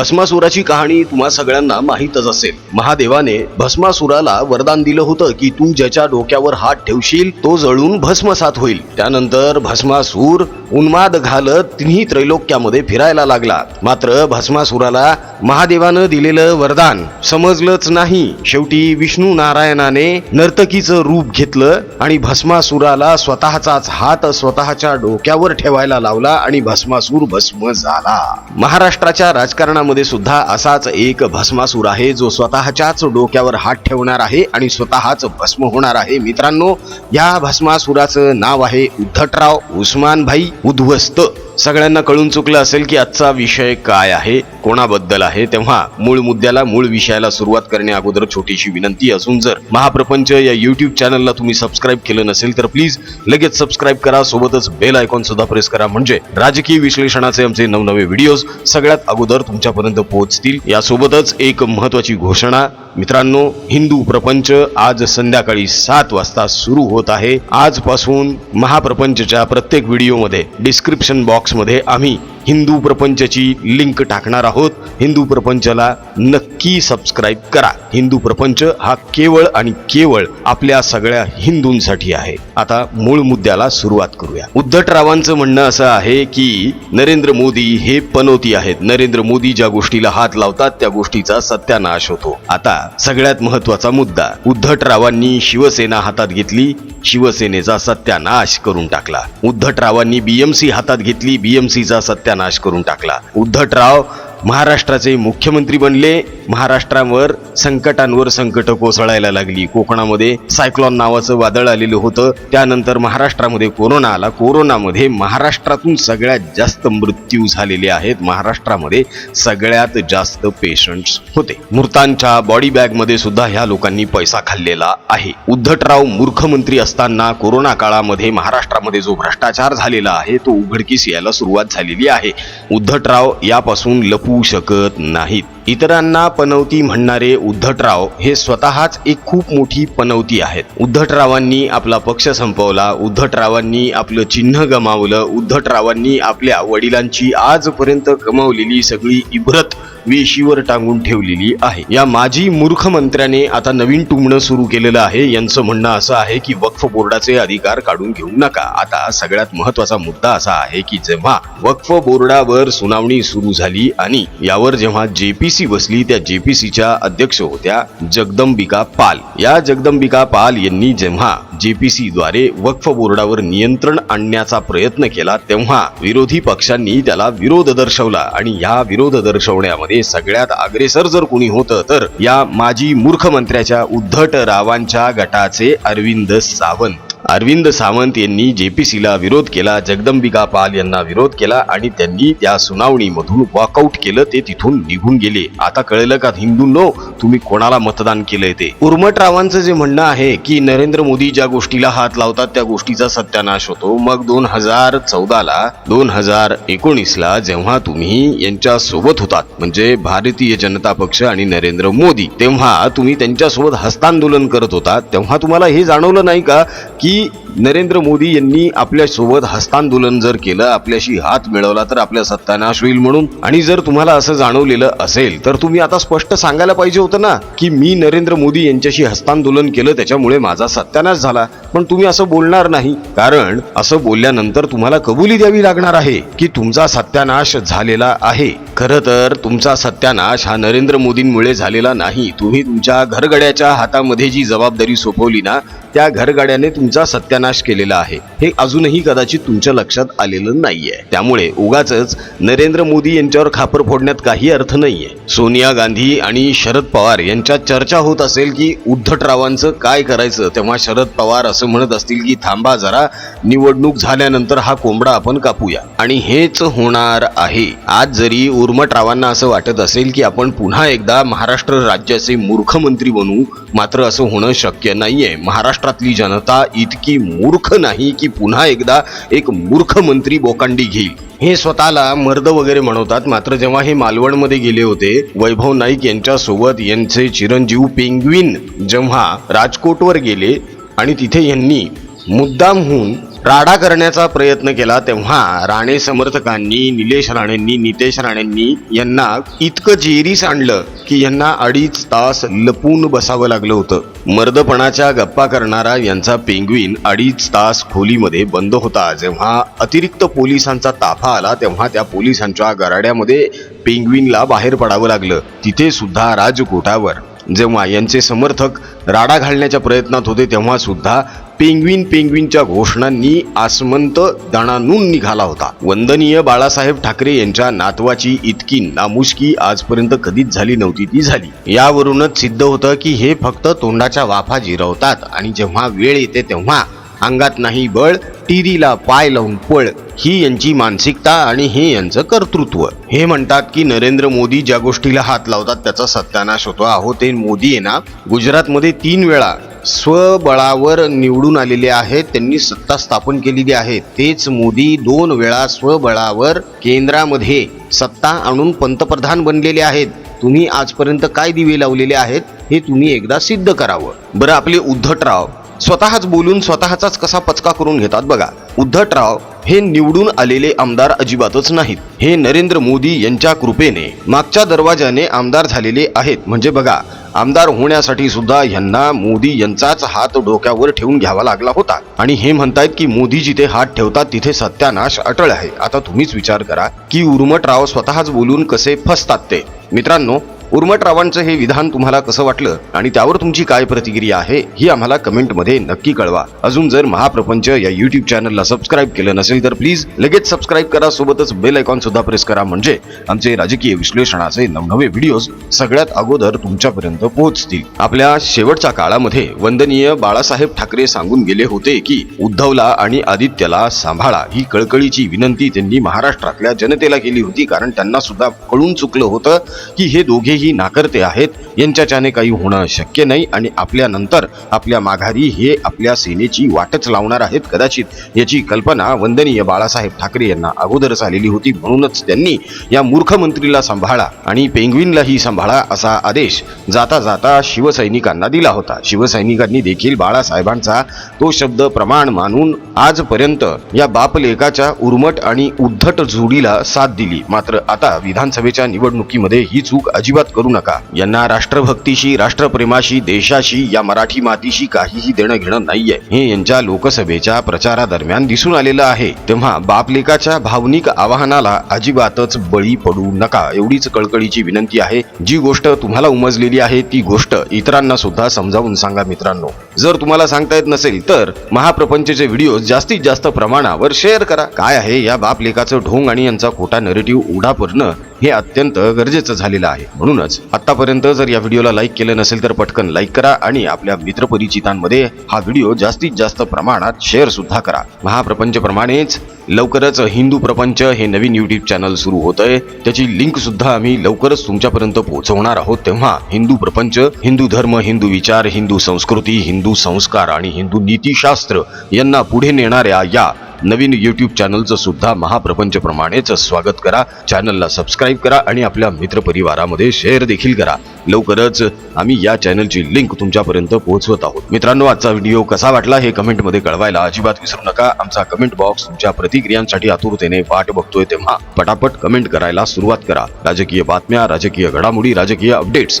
भस्मासुराची कहाणी तुम्हा सगळ्यांना माहीतच असेल. महादेवाने भस्मासुराला वरदान दिलं होतं की तू ज्याच्या डोक्यावर हात ठेवशील तो जळून भस्मसात होईल. त्यानंतर भस्मासूर उन्माद घालत तिन्ही त्रैलोक्यामध्ये फिरायला लागला. मात्र भस्मासुराला महादेवानं दिलेलं वरदान समजलंच नाही. शेवटी विष्णू नारायणाने नर्तकीचं रूप घेतलं आणि भस्मासुराला स्वतःचाच हात स्वतःच्या डोक्यावर ठेवायला लावला आणि भस्मासूर भस्म झाला. महाराष्ट्राच्या राजकारणामध्ये सुद्धा असाच एक भस्मासूर आहे जो स्वतःच्याच डोक्यावर हात ठेवणार आहे आणि स्वतःच भस्म होणार आहे. मित्रांनो या भस्मासुराचं नाव आहे उद्धटराव उस्मानभाई उद्ध्वस्त. सगळ्यांना कळून चुकलं असेल की आजचा विषय काय आहे कोणाबद्दल आहे तेव्हा मूळ मुद्द्याला मूळ विषयाला सुरुवात करण्या अगोदर छोटीशी विनंती असून जर महाप्रपंच या युट्यूब चॅनलला तुम्ही सबस्क्राईब केलं नसेल तर प्लीज लगेच सबस्क्राईब करा सोबतच बेल आयकॉन सुद्धा प्रेस करा. म्हणजे राजकीय विश्लेषणाचे आमचे नवनवे व्हिडिओज सगळ्यात अगोदर तुमच्यापर्यंत पोहोचतील. यासोबतच एक महत्वाची घोषणा मित्रांनो हिंदू प्रपंच आज संध्याकाळी सात वाजता सुरू होत आहे. आजपासून महाप्रपंचच्या प्रत्येक व्हिडिओमध्ये डिस्क्रिप्शन बॉक्स बॉक्समध्ये आम्ही हिंदू प्रपंचची लिंक टाकणार आहोत. हिंदू प्रपंचला नक्की सबस्क्राईब करा. हिंदू प्रपंच हा केवळ आणि केवळ आपल्या सगळ्या हिंदूंसाठी आहे. आता मूळ मुद्द्याला सुरुवात करूया. उद्धटरावांचं म्हणणं असं आहे की नरेंद्र मोदी हे पनोती आहेत. नरेंद्र मोदी ज्या गोष्टीला हात लावतात त्या गोष्टीचा सत्यानाश होतो. आता सगळ्यात महत्त्वाचा मुद्दा. उद्धटरावांनी शिवसेना हातात घेतली शिवसेनेचा सत्यानाश करून टाकला. उद्धटरावांनी बीएमसी हातात घेतली बीएमसीचा सत्यानाश करून टाकला. उद्धटराव महाराष्ट्राचे मुख्यमंत्री बनले. महाराष्ट्रावर संकटांवर संकट कोसळायला लागली. कोकणामध्ये सायक्लॉन नावाचं वादळ आलेलं होतं. त्यानंतर महाराष्ट्रामध्ये कोरोना आला. कोरोनामध्ये महाराष्ट्रातून सगळ्यात जास्त मृत्यू झालेले आहेत. महाराष्ट्रामध्ये सगळ्यात जास्त पेशंट्स होते. मृतांच्या बॉडी बॅगमध्ये सुद्धा ह्या लोकांनी पैसा खाल्लेला आहे. उद्धटराव मूर्खमंत्री असताना कोरोना काळामध्ये महाराष्ट्रामध्ये जो भ्रष्टाचार झालेला आहे तो उघडकीस यायला सुरुवात झालेली आहे. उद्धटराव यापासून लपू शकत नाहीत. इतरांना पनवती म्हणणारे उद्धटराव हे स्वतःच एक खूप मोठी पनवती आहेत. उद्धटरावांनी आपला पक्ष संपवला उद्धटरावांनी आपलं चिन्ह गमावलं उद्धटरावांनी आपल्या वडिलांची आजपर्यंत कमावलेली सगळी इब्रत वेशीवर टांगून ठेवलेली आहे. या माजी मूर्ख मंत्र्याने आता नवीन टुमणं सुरू केलेलं आहे. यांचं म्हणणं असं आहे की वक्फ बोर्डाचे अधिकार काढून घेऊ नका. आता सगळ्यात महत्त्वाचा मुद्दा असा आहे की जेव्हा वक्फ बोर्डावर सुनावणी सुरू झाली आणि यावर जेव्हा जेपीसी बसली त्या जेपीसीच्या अध्यक्ष होत्या जगदंबिका पाल. या जगदंबिका पाल यांनी जेव्हा जेपीसी द्वारे वक्फ बोर्डावर नियंत्रण आणण्याचा प्रयत्न केला तेव्हा विरोधी पक्षांनी त्याला विरोध दर्शवला. आणि या विरोध दर्शवण्यामध्ये सगळ्यात अग्रेसर जर कोणी होतं तर या माजी मूर्खमंत्र्याच्या उद्धट रावांच्या गटाचे अरविंद सावंत. अरविंद सावंत यांनी जे पी सीला विरोध केला जगदंबिका पाल यांना विरोध केला आणि त्यांनी त्या सुनावणीमधून वॉकआउट केलं ते तिथून निघून गेले. आता कळलं का हिंदूंनो तुम्ही कोणाला मतदान केलंय ते? उर्मटरावांचं जे म्हणणं आहे की नरेंद्र मोदी ज्या गोष्टीला हात लावतात त्या गोष्टीचा सत्यानाश होतो. मग दोन हजार चौदाला दोन हजार एकोणीसला जेव्हा तुम्ही यांच्या सोबत होतात म्हणजे भारतीय जनता पक्ष आणि नरेंद्र मोदी तेव्हा तुम्ही त्यांच्यासोबत हस्तांदोलन करत होता तेव्हा तुम्हाला हे जाणवलं नाही का की 次 नरेंद्र मोदी यांनी आपल्यासोबत हस्तांदोलन जर केलं आपल्याशी हात मिळवला तर आपला सत्यानाश होईल म्हणून. आणि जर तुम्हाला असं जाणवलेलं असेल तर तुम्ही आता स्पष्ट सांगायला पाहिजे होतं ना की मी नरेंद्र मोदी यांच्याशी हस्तांदोलन केलं त्याच्यामुळे माझा सत्यानाश झाला. पण तुम्ही असं बोलणार नाही कारण असं बोलल्यानंतर तुम्हाला कबुली द्यावी लागणार आहे की तुमचा सत्यानाश झालेला आहे. खरं तर तुमचा सत्यानाश हा नरेंद्र मोदींमुळे झालेला नाही. तुम्ही तुमच्या घरगड्याच्या हातामध्ये जी जबाबदारी सोपवली ना त्या घरगड्याने तुमचा सत्यानाश केलेला आहे. हे अजूनही कदाचित तुमच्या लक्षात आलेलं नाहीये. त्यामुळे उगाच नरेंद्र मोदी यांच्यावर खापर फोडण्यात काही अर्थ नाहीये. सोनिया गांधी आणि शरद पवार यांच्यात चर्चा होत असेल की उद्धटरावांचं काय करायचं तेव्हा शरद पवार असं म्हणत असतील की थांबा जरा निवडणूक झाल्यानंतर हा कोंबडा आपण कापूया. आणि हेच होणार आहे. आज जरी उर्मटरावांना असं वाटत असेल की आपण पुन्हा एकदा महाराष्ट्र राज्याचे मूर्खमंत्री बनू मात्र असं होणं शक्य नाहीये. महाराष्ट्रातली जनता इतकी मूर्ख नाही की पुन्हा एकदा एक मूर्ख मंत्री बोकांडी घेईल. हे स्वतःला मर्द वगैरे म्हणवतात मात्र जेव्हा हे मालवणमध्ये गेले होते वैभव नाईक यांच्यासोबत यांचे चिरंजीव पेंग्विन जेव्हा राजकोटवर गेले आणि तिथे यांनी मुद्दामहून राडा करण्याचा प्रयत्न केला तेव्हा राणे समर्थकांनी निलेश राणेंनी नितेश राणेंनी यांना इतकं जेरीस आणलं की यांना अडीच तास लपून बसावं लागलं होतं. मर्दपणाच्या गप्पा करणारा यांचा पेंग्विन अडीच तास खोलीमध्ये बंद होता. जेव्हा अतिरिक्त पोलिसांचा ताफा आला तेव्हा त्या पोलिसांच्या गराड्यामध्ये पेंग्विनला बाहेर पडावं लागलं. तिथे सुद्धा राजकोटावर. जेव्हा यांचे समर्थक राडा घालण्याच्या प्रयत्नात होते तेव्हा सुद्धा पेंग्विन पेंग्विनच्या घोषणांनी आसमंत दणानून निघाला होता. वंदनीय बाळासाहेब ठाकरे यांच्या नातवाची इतकी नामुष्की आजपर्यंत कधीच झाली नव्हती ती झाली. यावरूनच सिद्ध होतं की हे फक्त तोंडाच्या वाफा जिरवतात आणि जेव्हा वेळ येते तेव्हा अंगात नाही बळ टिरीला पाय लावून पळ ही यांची मानसिकता आणि हे यांचं कर्तृत्व. हे म्हणतात की नरेंद्र मोदी ज्या गोष्टीला हात लावतात त्याचा सत्यानाश होतो. अहो ते मोदी आहे ना गुजरातमध्ये तीन वेळा स्वबळावर निवडून आलेले आहेत त्यांनी सत्ता स्थापन केलेली आहे. तेच मोदी दोन वेळा स्वबळावर केंद्रामध्ये सत्ता आणून पंतप्रधान बनलेले आहेत. तुम्ही आजपर्यंत काय दिवे लावलेले आहेत हे तुम्ही एकदा सिद्ध करावं. बरं आपले उद्धटराव स्वतःच बोलून स्वतःचाच कसा पचका करून घेतात बघा. उद्धटराव हे निवडून आलेले आमदार अजिबातच नाहीत. हे नरेंद्र मोदी यांच्या कृपेने मागच्या दरवाजाने आमदार झालेले आहेत. म्हणजे बघा आमदार होण्यासाठी सुद्धा यांना मोदी यांचाच हात डोक्यावर ठेवून घ्यावा लागला होता. आणि हे म्हणतायत की मोदी जिथे हात ठेवतात तिथे सत्यानाश अटळ आहे. आता तुम्हीच विचार करा की उर्मटराव स्वतःच बोलून कसे फसतात ते. मित्रांनो उर्मटरावांचं हे विधान तुम्हाला कसं वाटलं आणि त्यावर तुमची काय प्रतिक्रिया आहे ही आम्हाला कमेंटमध्ये नक्की कळवा. अजून जर महाप्रपंच या युट्यूब चॅनलला सबस्क्राईब केलं नसेल तर प्लीज लगेच सबस्क्राईब करा. सोबतच बेल आयकॉन सुद्धा प्रेस करा. म्हणजे आमचे राजकीय विश्लेषणाचे नवनवे व्हिडिओज सगळ्यात अगोदर तुमच्यापर्यंत पोहोचतील. आपल्या शेवटच्या काळामध्ये वंदनीय बाळासाहेब ठाकरे सांगून गेले होते की उद्धवला आणि आदित्यला सांभाळा ही कळकळीची विनंती त्यांनी महाराष्ट्रातल्या जनतेला केली होती. कारण त्यांना सुद्धा कळून चुकलं होतं की हे दोघेही नाकर्ते आहेत यांच्याच्याने काही होणं शक्य नाही आणि आपल्यानंतर आपल्या माघारी हे आपल्या सेनेची वाटच लावणार आहेत कदाचित याची कल्पना वंदनीय बाळासाहेब ठाकरे यांना अगोदरच आलेली होती. म्हणूनच त्यांनी या मूर्ख मंत्रीला सांभाळा आणि पेंग्विनलाही सांभाळा असा आदेश जाता जाता शिवसैनिकांना दिला होता. शिवसैनिकांनी देखील बाळासाहेबांचा तो शब्द प्रमाण मानून आजपर्यंत या बापलेकाच्या उर्मट आणि उद्धट जोडीला साथ दिली. मात्र आता विधानसभेच्या निवडणुकीमध्ये ही चूक अजिबात करू नका. यांना राष्ट्रभक्तीशी राष्ट्रप्रेमाशी देशाशी या मराठी मातीशी काहीही देणं घेणं नाहीये. हे यांच्या लोकसभेच्या प्रचारादरम्यान दिसून आलेलं आहे. तेव्हा बापलेकाच्या भावनिक आवाहनाला अजिबातच बळी पडू नका. एवढीच कळकळीची विनंती आहे. जी गोष्ट तुम्हाला उमजलेली आहे ती गोष्ट इतरांना सुद्धा समजावून सांगा मित्रांनो. जर तुम्हाला सांगता येत नसेल तर महाप्रपंचचे व्हिडिओ जास्तीत जास्त प्रमाणावर शेअर करा. काय आहे या बापलेकाचं ढोंग आणि यांचा खोटा नरेटिव्ह उडा पडणं हे अत्यंत गरजेचं झालेलं आहे. म्हणूनच आतापर्यंत जर या व्हिडिओला लाईक केलं नसेल तर पटकन लाईक करा आणि आपल्या मित्रपरिचितांमध्ये हा व्हिडिओ जास्तीत जास्त प्रमाणात शेअर सुद्धा करा. महाप्रपंच प्रमाणेच लवकरच हिंदू प्रपंच हे नवीन युट्यूब चॅनल सुरू होत आहे त्याची लिंक सुद्धा आम्ही लवकरच तुमच्यापर्यंत पोहोचवणार आहोत. तेव्हा हिंदू प्रपंच हिंदू धर्म हिंदू विचार हिंदू संस्कृती हिंदू संस्कार आणि हिंदू नीतीशास्त्र यांना पुढे नेणाऱ्या या नवीन यूट्यूब चॅनलचं सुद्धा महाप्रपंचप्रमाणेच स्वागत करा. चॅनलला सबस्क्राईब करा आणि आपल्या मित्रपरिवारामध्ये शेअर देखील करा. लवकरच आम्ही या चॅनलची लिंक तुमच्यापर्यंत पोहोचवत आहोत. मित्रांनो आजचा व्हिडिओ कसा वाटला हे कमेंटमध्ये कळवायला अजिबात विसरू नका. आमचा कमेंट बॉक्स तुमच्या प्रतिक्रियांसाठी आतुरतेने वाट बघतोय तेव्हा पटापट कमेंट करायला सुरुवात करा. राजकीय बातम्या राजकीय घडामोडी राजकीय अपडेट्स